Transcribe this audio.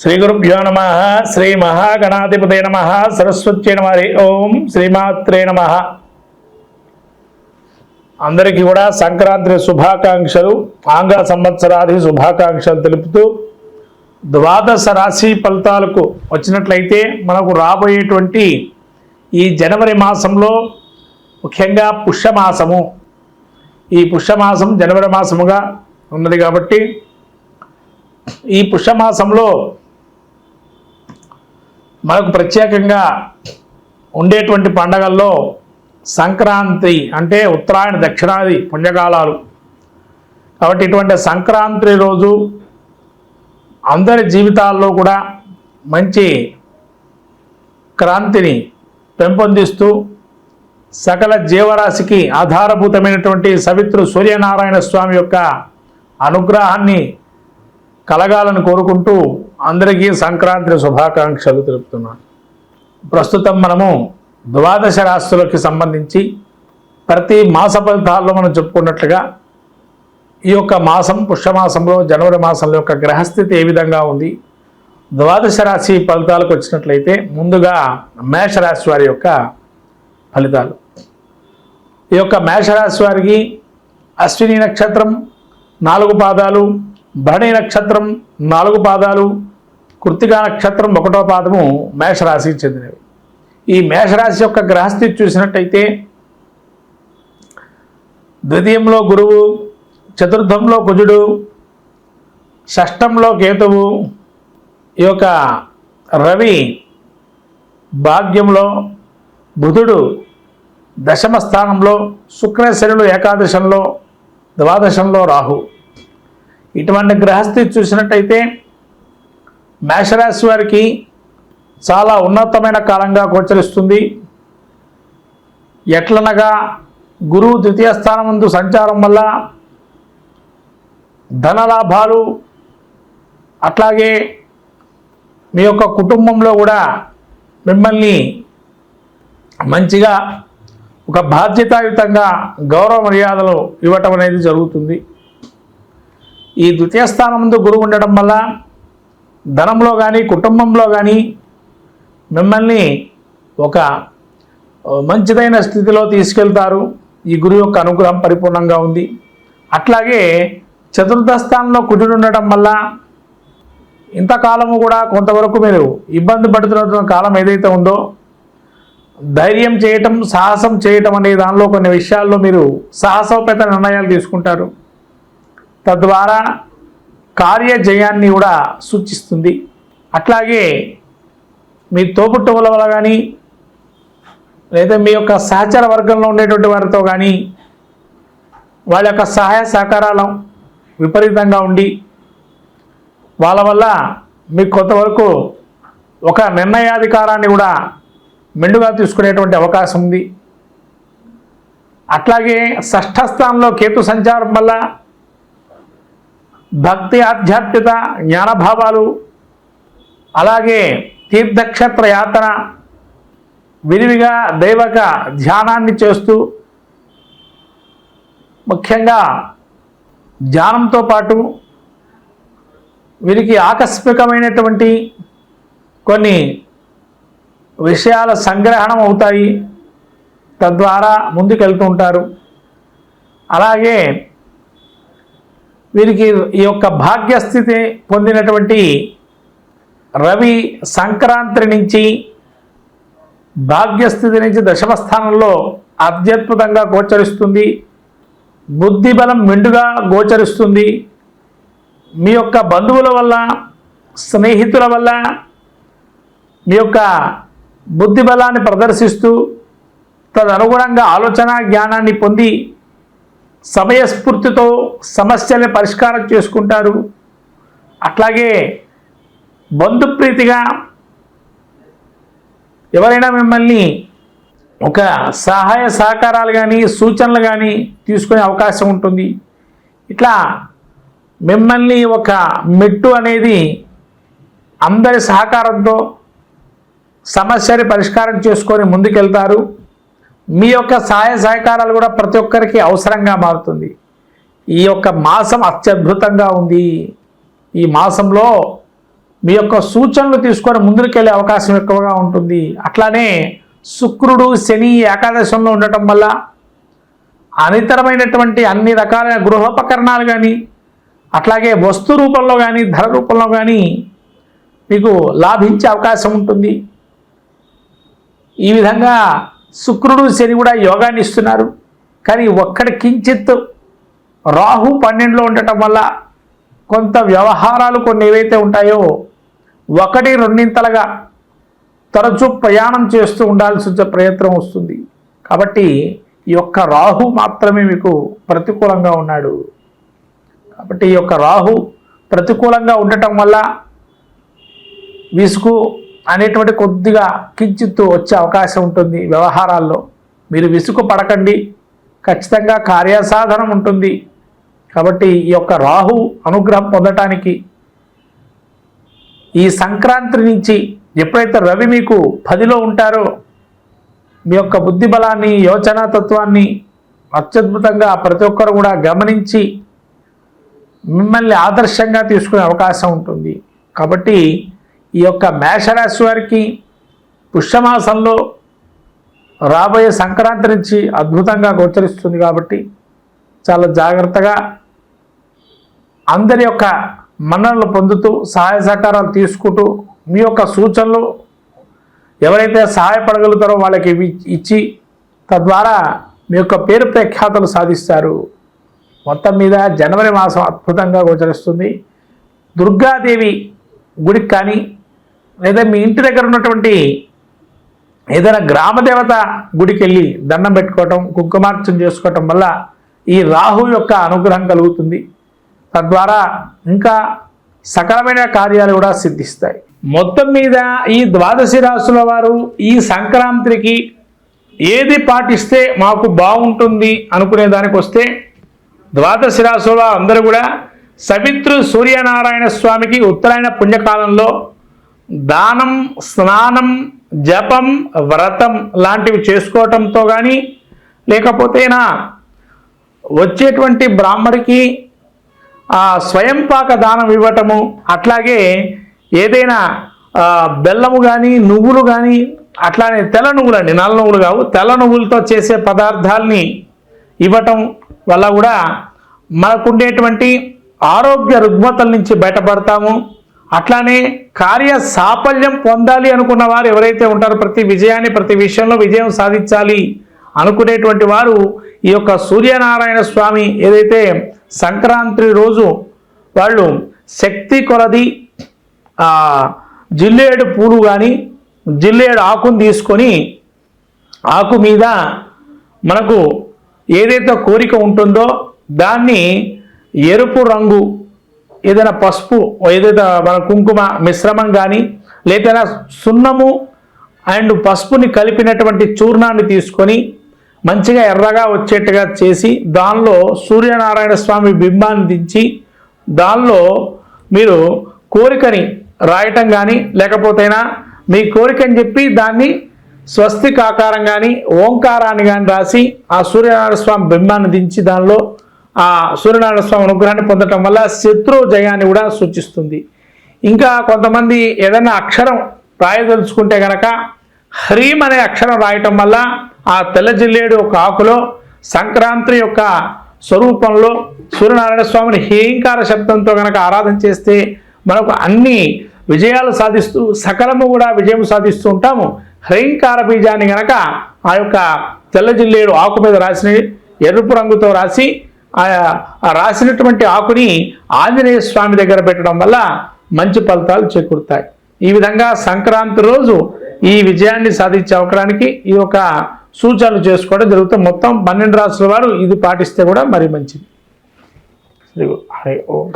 శ్రీ గురుభ్యో నమ శ్రీ మహాగణాధిపతే నమ సరస్వతి నమ హరి ఓం శ్రీమాత్రే నమ. అందరికీ కూడా సంక్రాంతి శుభాకాంక్షలు ఆంగ్ల సంవత్సరాది శుభాకాంక్షలు తెలుపుతూ ద్వాదశ రాశి ఫలితాలకు వచ్చినట్లయితే మనకు రాబోయేటువంటి ఈ జనవరి మాసంలో ముఖ్యంగా పుష్యమాసము. ఈ పుష్యమాసం జనవరి మాసముగా ఉన్నది కాబట్టి ఈ పుష్యమాసంలో మనకు ప్రత్యేకంగా ఉండేటువంటి పండగల్లో సంక్రాంతి అంటే ఉత్తరాయణ దక్షిణాది పుణ్యకాలాలు. కాబట్టి ఇటువంటి సంక్రాంతి రోజు అందరి జీవితాల్లో కూడా మంచి క్రాంతిని పెంపొందిస్తూ సకల జీవరాశికి ఆధారభూతమైనటువంటి సవిత్రు సూర్యనారాయణ స్వామి యొక్క అనుగ్రహాన్ని కలగాలని కోరుకుంటూ అందరికీ సంక్రాంతి శుభాకాంక్షలు తెలుపుతున్నాను ప్రస్తుతం మనము ద్వాదశ రాశులకి సంబంధించి ప్రతి మాస ఫలితాల్లో మనం చెప్పుకున్నట్లుగా ఈ యొక్క మాసం పుష్యమాసంలో జనవరి మాసంలో యొక్క గ్రహస్థితి ఏ విధంగా ఉంది? ద్వాదశ రాశి ఫలితాలకు వచ్చినట్లయితే ముందుగా మేషరాశి వారి యొక్క ఫలితాలు. ఈ యొక్క మేషరాశి వారికి అశ్విని నక్షత్రం నాలుగు పాదాలు భరణి నక్షత్రం నాలుగు పాదాలు కృత్తికా నక్షత్రం ఒకటో పాదము మేషరాశికి చెందినవి. ఈ మేషరాశి యొక్క గ్రహస్థితి చూసినట్టయితే ద్వితీయంలో గురువు చతుర్థంలో కుజుడు షష్టంలో కేతువు ఈ యొక్క రవి భాగ్యంలో బుధుడు దశమ స్థానంలో శుక్రశనులు ఏకాదశంలో ద్వాదశంలో రాహు. ఇటువంటి గ్రహస్థితి చూసినట్టయితే మేషరాశి వారికి చాలా ఉన్నతమైన కాలంగా గోచరిస్తుంది. ఎట్లనగా గురువు ద్వితీయ స్థానం ముందు సంచారం వల్ల ధనలాభాలు అట్లాగే మీ యొక్క కుటుంబంలో కూడా మిమ్మల్ని మంచిగా ఒక బాధ్యతాయుతంగా గౌరవ మర్యాదలు ఇవ్వటం అనేది జరుగుతుంది. ఈ ద్వితీయ స్థానం ముందు గురువు ఉండడం వల్ల ధనంలో కానీ కుటుంబంలో కానీ మిమ్మల్ని ఒక మంచిదైన స్థితిలో తీసుకెళ్తారు. ఈ గురువు యొక్క అనుగ్రహం పరిపూర్ణంగా ఉంది. అట్లాగే చతుర్థ స్థానంలో కుటుడు ఉండటం వల్ల ఇంతకాలము కూడా కొంతవరకు మీరు ఇబ్బంది పడుతున్న కాలం ఏదైతే ఉందో ధైర్యం చేయటం సాహసం చేయటం అనే దానిలో కొన్ని విషయాల్లో మీరు సాహసోపేత నిర్ణయాలు తీసుకుంటారు. తద్వారా కార్యజయాన్ని కూడా సూచిస్తుంది. అట్లాగే మీ తోబుట్టువుల వల్ల కానీ లేదా మీ యొక్క సహచర వర్గంలో ఉండేటువంటి వారితో కానీ వాళ్ళ యొక్క సహాయ సహకారాలు విపరీతంగా ఉండి వాళ్ళ వల్ల మీకు కొంతవరకు ఒక నిర్ణయాధికారాన్ని కూడా మెండుగా తీసుకునేటువంటి అవకాశం ఉంది. అట్లాగే షష్ఠ స్థానంలో కేతు సంచారం వల్ల భక్తి ఆధ్యాత్మిక జ్ఞానభావాలు అలాగే తీర్థక్షేత్ర యాత్ర విరివిగా దైవక ధ్యానాన్ని చేస్తూ ముఖ్యంగా ధ్యానంతో పాటు వీరికి ఆకస్మికమైనటువంటి కొన్ని విషయాల సంగ్రహణం అవుతాయి. తద్వారా ముందుకెళ్తూ ఉంటారు. అలాగే వీరికి ఈ యొక్క భాగ్యస్థితి పొందినటువంటి రవి సంక్రాంతి నుంచి భాగ్యస్థితి నుంచి దశమ స్థానంలో అత్యద్భుతంగా గోచరిస్తుంది. బుద్ధి బలం మెండుగా గోచరిస్తుంది. మీ యొక్క బంధువుల వల్ల స్నేహితుల వల్ల మీ యొక్క బుద్ధి బలాన్ని ప్రదర్శిస్తూ తదనుగుణంగా ఆలోచన జ్ఞానాన్ని పొంది సమయస్ఫూర్తితో సమస్యల్ని పరిష్కారం చేసుకుంటారు. అట్లాగే బంధుప్రీతిగా ఎవరైనా మిమ్మల్ని ఒక సహాయ సహకారాలు కానీ సూచనలు కానీ తీసుకునే అవకాశం ఉంటుంది. ఇట్లా మిమ్మల్ని ఒక మెట్టు అనేది అందరి సహకారంతో సమస్యని పరిష్కారం చేసుకొని ముందుకెళ్తారు. మీ యొక్క సహాయ సహకారాలు కూడా ప్రతి ఒక్కరికి అవసరంగా మారుతుంది. ఈ యొక్క మాసం అత్యద్భుతంగా ఉంది. ఈ మాసంలో మీ యొక్క సూచనలు తీసుకొని ముందుకెళ్ళే అవకాశం ఎక్కువగా ఉంటుంది. అట్లానే శుక్రుడు శని ఏకాదశంలో ఉండటం వల్ల అనితరమైనటువంటి అన్ని రకాలైన గృహోపకరణాలు కానీ అట్లాగే వస్తు రూపంలో కానీ ధర రూపంలో కానీ మీకు లాభించే అవకాశం ఉంటుంది. ఈ విధంగా శుక్రుడు శని కూడా యోగాన్ని ఇస్తున్నారు. కానీ ఒక్కడి కించిత్ రాహు పన్నెండులో ఉండటం వల్ల కొంత వ్యవహారాలు కొన్ని ఏవైతే ఉంటాయో ఒకటి రెండింతలుగా తరచూ ప్రయాణం చేస్తూ ఉండాల్సి వచ్చే ప్రయత్నం వస్తుంది. కాబట్టి ఈ యొక్క రాహు మాత్రమే మీకు ప్రతికూలంగా ఉన్నాడు. కాబట్టి ఈ యొక్క రాహు ప్రతికూలంగా ఉండటం వల్ల విసుగు అనేటువంటి కొద్దిగా కించిత్తు వచ్చే అవకాశం ఉంటుంది వ్యవహారాల్లో. మీరు విసుగు పడకండి. ఖచ్చితంగా కార్యసాధనం ఉంటుంది. కాబట్టి ఈ యొక్క రాహు అనుగ్రహం పొందటానికి ఈ సంక్రాంతి నుంచి ఎప్పుడైతే రవి మీకు పదిలో ఉంటారో మీ యొక్క బుద్ధి బలాన్ని యోచనా తత్వాన్ని అత్యద్భుతంగా ప్రతి ఒక్కరు కూడా గమనించి మిమ్మల్ని ఆదర్శంగా తీసుకునే అవకాశం ఉంటుంది. కాబట్టి ఈ యొక్క మేషరాశి వారికి పుష్యమాసంలో రాబోయే సంక్రాంతి నుంచి అద్భుతంగా గోచరిస్తుంది కాబట్టి చాలా జాగ్రత్తగా అందరి యొక్క మన్ననలు పొందుతూ సహాయ సహకారాలు తీసుకుంటూ మీ యొక్క సూచనలు ఎవరైతే సహాయపడగలుగుతారో వాళ్ళకి ఇచ్చి తద్వారా మీ యొక్క పేరు ప్రఖ్యాతలు సాధిస్తారు. మొత్తం మీద జనవరి మాసం అద్భుతంగా గోచరిస్తుంది. దుర్గాదేవి గుడికి కానీ లేదా మీ ఇంటి దగ్గర ఉన్నటువంటి ఏదైనా గ్రామదేవత గుడికి వెళ్ళి దండం పెట్టుకోవటం కుంకుమార్చన చేసుకోవటం వల్ల ఈ రాహు యొక్క అనుగ్రహం కలుగుతుంది. తద్వారా ఇంకా సకలమైన కార్యాలు కూడా సిద్ధిస్తాయి. మొత్తం మీద ఈ ద్వాదశి రాశుల వారు ఈ సంక్రాంతికి ఏది పాటిస్తే మాకు బాగుంటుంది అనుకునే దానికి వస్తే ద్వాదశి రాశుల అందరూ కూడా సవిత్రు సూర్యనారాయణ స్వామికి ఉత్తరాయణ పుణ్యకాలంలో దానం స్నానం జపం వ్రతం లాంటివి చేసుకోవటంతో కానీ లేకపోతేనా వచ్చేటువంటి బ్రాహ్మడికి ఆ స్వయం పాక దానం ఇవ్వటము అట్లాగే ఏదైనా బెల్లము కానీ నువ్వులు కానీ అట్లానే తెల్ల నువ్వులు అండి నల్ల నువ్వులు కావు తెల్ల నువ్వులతో చేసే పదార్థాలని ఇవ్వటం వల్ల కూడా మనకుండేటువంటి ఆరోగ్య రుగ్మతల నుంచి బయటపడతాము. అట్లానే కార్య సాఫల్యం పొందాలి అనుకున్న వారు ఎవరైతే ఉంటారో ప్రతి విజయాన్ని ప్రతి విషయంలో విజయం సాధించాలి అనుకునేటువంటి వారు ఈ యొక్క సూర్యనారాయణ స్వామి ఏదైతే సంక్రాంతి రోజు వాళ్ళు శక్తి కొలది జిల్లేడు పూలు కానీ జిల్లేడు ఆకును తీసుకొని ఆకు మీద మనకు ఏదైతే కోరిక ఉంటుందో దాన్ని ఎరుపు రంగు ఏదైనా పసుపు ఏదైతే మన కుంకుమ మిశ్రమం కానీ లేదా సున్నము అండ్ పసుపుని కలిపినటువంటి చూర్ణాన్ని తీసుకొని మంచిగా ఎర్రగా వచ్చేట్టుగా చేసి దానిలో సూర్యనారాయణ స్వామి బింబాన్ని దించి దానిలో మీరు కోరికని రాయటం కానీ లేకపోతేనా మీ కోరికని చెప్పి దాన్ని స్వస్తికాకారం కానీ ఓంకారాన్ని కానీ రాసి ఆ సూర్యనారాయణ స్వామి బింబాన్ని దించి దానిలో ఆ సూర్యనారాయణ స్వామి అనుగ్రహాన్ని పొందటం వల్ల శత్రు జయాన్ని కూడా సూచిస్తుంది. ఇంకా కొంతమంది ఏదైనా అక్షరం రాయదలుచుకుంటే గనక హ్రీం అనే అక్షరం రాయటం వల్ల ఆ తెల్ల జిల్లేడు ఒక ఆకులో సంక్రాంతి యొక్క స్వరూపంలో సూర్యనారాయణ స్వామిని హేంకార శబ్దంతో గనక ఆరాధన చేస్తే మనకు అన్ని విజయాలు సాధిస్తూ సకలము కూడా విజయం సాధిస్తూ ఉంటాము. హ్రయంకార బీజాన్ని గనక ఆ యొక్క తెల్ల జిల్లేడు ఆకు మీద రాసిన ఎరుపు రంగుతో రాసి రాసినటువంటి ఆకుని ఆంజనేయ స్వామి దగ్గర పెట్టడం వల్ల మంచి ఫలితాలు చేకూరుతాయి. ఈ విధంగా సంక్రాంతి రోజు ఈ విజయాన్ని సాధించే అవకాశానికి ఈ యొక్క సూచనలు చేసుకోవడం జరుగుతుంది. మొత్తం పన్నెండు రాసుల వారు ఇది పాటిస్తే కూడా మరి మంచిది. శ్రీ హరి ఓం.